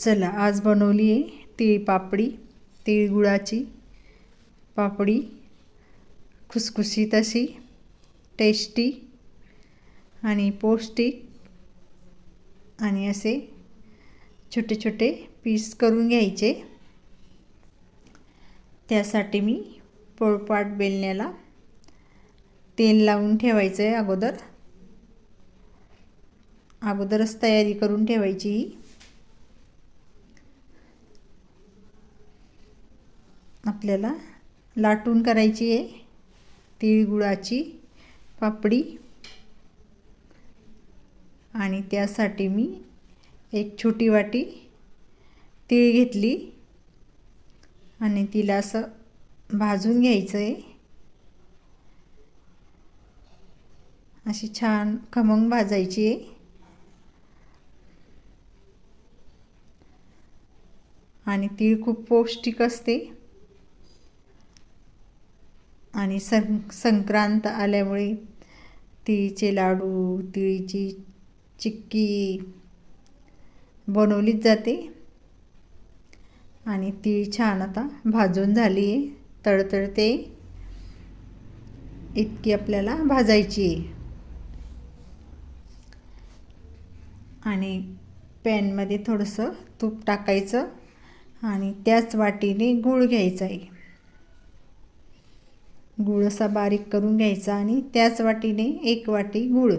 चला आज बनवली आहे तीळ पापडी तिळगुळाची पापडी. खुसखुशीत अशी टेस्टी आणि पौष्टिक. आणि असे छोटे छोटे पीस करून घ्यायचे. त्यासाठी मी पोळपाट बेलण्याला तेल लावून ठेवायचं आहे अगोदर. अगोदरच तयारी करून ठेवायची ही. आपल्याला लाटून करायची आहे. तिळगुळाची पापडी. आणि त्यासाठी मी एक छोटी वाटी तीळ घेतली. आणि तिला असं भाजून घ्यायचं आहे अशी छान खमंग भाजायची आहे. आणि तीळ खूप पौष्टिक असते. आणि सं संक्रांत आल्यामुळे तिळीचे लाडू तिळीची चिक्की बनवलीच जाते. आणि तीळ छान आता भाजून झाली आहे. तळतळते. इतकी आपल्याला भाजायची आहे. आणि पॅनमध्ये थोडंसं तूप टाकायचं आणि त्याच वाटीने गूळ घ्यायचा आहे. गूळ असा बारीक करून घ्यायचा आणि त्याच वाटीने एक वाटी गूळ.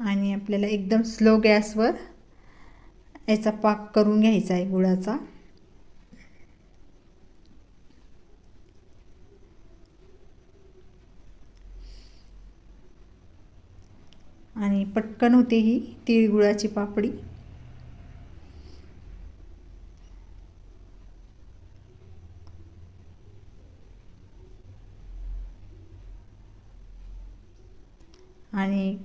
आणि आपल्याला एकदम स्लो गॅसवर याचा पाक करून घ्यायचा आहे गुळाचा. आणि पटकन होते ही तिळगुळाची पापडी. आणि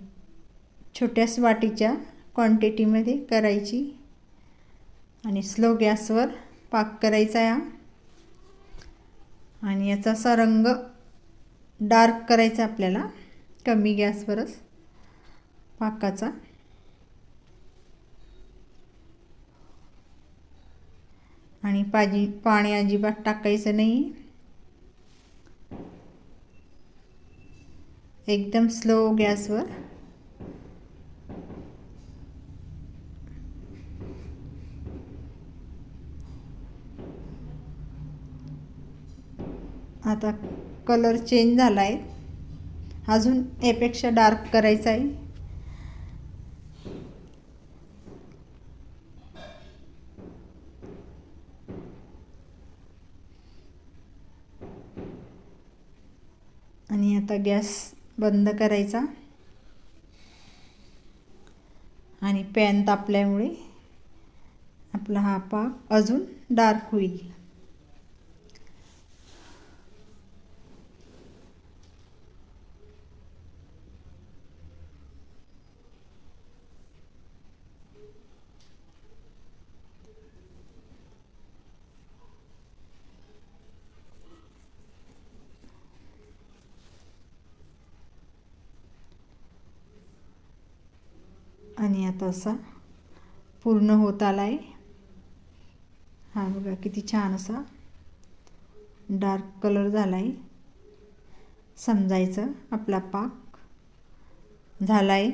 छोट्याच वाटीच्या क्वांटिटीमध्ये करायची. आणि स्लो गॅसवर पाक करायचा या. आणि याचा असा रंग डार्क करायचा आपल्याला. कमी गॅसवरच पाकाचा. आणि पाजी पाणी अजिबात टाकायचं नाही. एकदम स्लो गॅसवर. आता कलर चेंज झाला आहे अजून यापेक्षा डार्क करायचा आहे. आणि आता गॅस बंद करायचा. आणि पॅन तापल्यामुळे आपला हा पाक अजून डार्क होईल आणि आता असा पूर्ण होत आला आहे हा बघा किती छान असा डार्क कलर झाला आहे समजायचं आपला पाक झाला आहे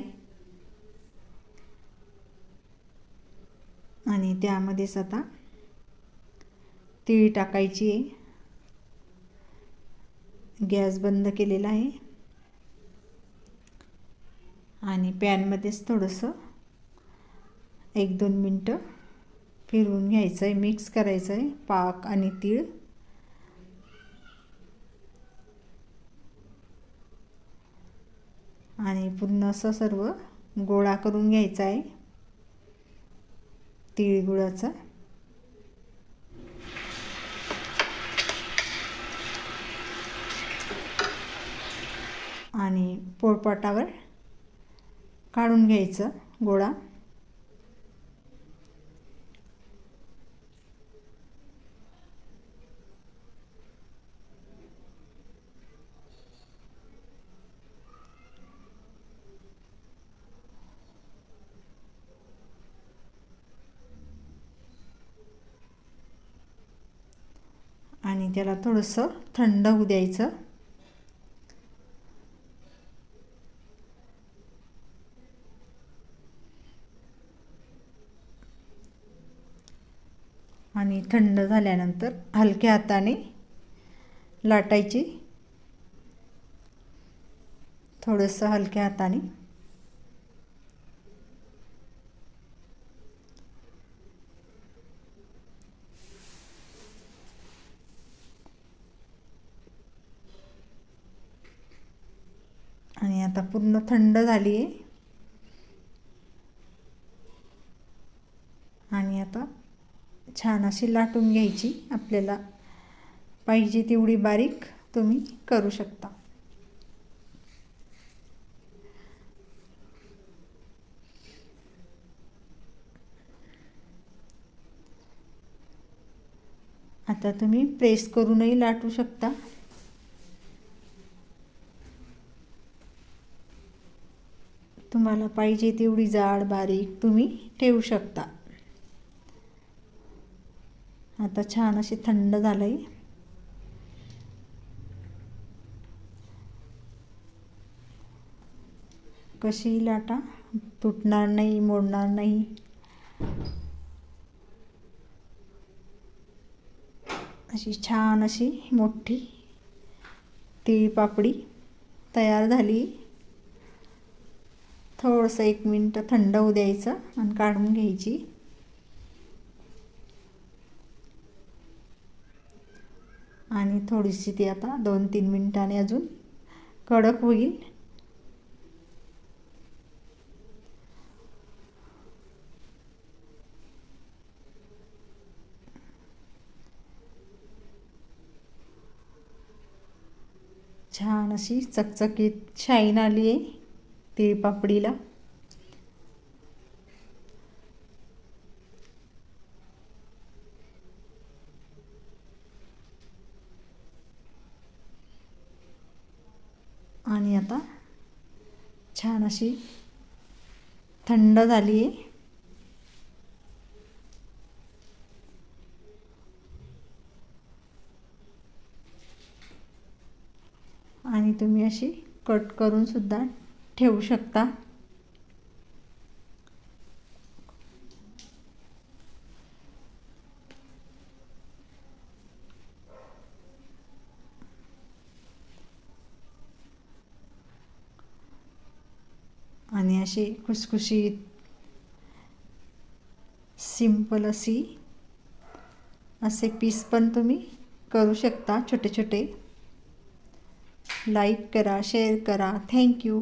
आणि त्यामध्येच आता तीळ टाकायची आहे. गॅस बंद केलेला आहे. आणि पॅनमध्येच थोडंसं एक दोन मिनटं फिरवून घ्यायचं आहे मिक्स करायचं आहे पाक आणि तीळ. आणि पूर्ण असं सर्व गोळा करून घ्यायचा आहे तिळगुळाचा आणि पोळपाटावर काढून घ्यायचं गोळा. आणि त्याला थोडंसं थंड होऊ द्यायचं. आणि थंड झाल्यानंतर हलक्या हाताने लाटायची. थोडंसं हलक्या हाताने. आणि आता पूर्ण थंड झाली आहे आणि आता छान अशी लाटून घ्यायची. आपल्याला पाहिजे तेवढी बारीक तुम्ही करू शकता. आता तुम्ही प्रेस करूनही लाटू शकता. तुम्हाला पाहिजे तेवढी जाड बारीक तुम्ही ठेवू शकता. आता छान असे थंड झालं आहे कशी लाटा? तुटणार नाही मोडणार नाही. अशी छान अशी मोठी तिळी पापडी तयार झाली. थोडंसं एक मिनटं थंड होऊ द्यायचं आणि काढून घ्यायची. आणि थोडीशी ती आता दोन तीन मिनटाने अजून कडक होईल. छान अशी चकचकीत शाईन आली आहे तिळपापडीला आणि आता छान अशी थंड झाली आहे आणि तुम्ही अशी कट करून सुद्धा ठेवू शकता? आणि अशी खुसखुशीत सिंपल अशी असे पीस पण तुम्ही करू शकता छोटे छोटे लाईक करा शेअर करा. थँक्यू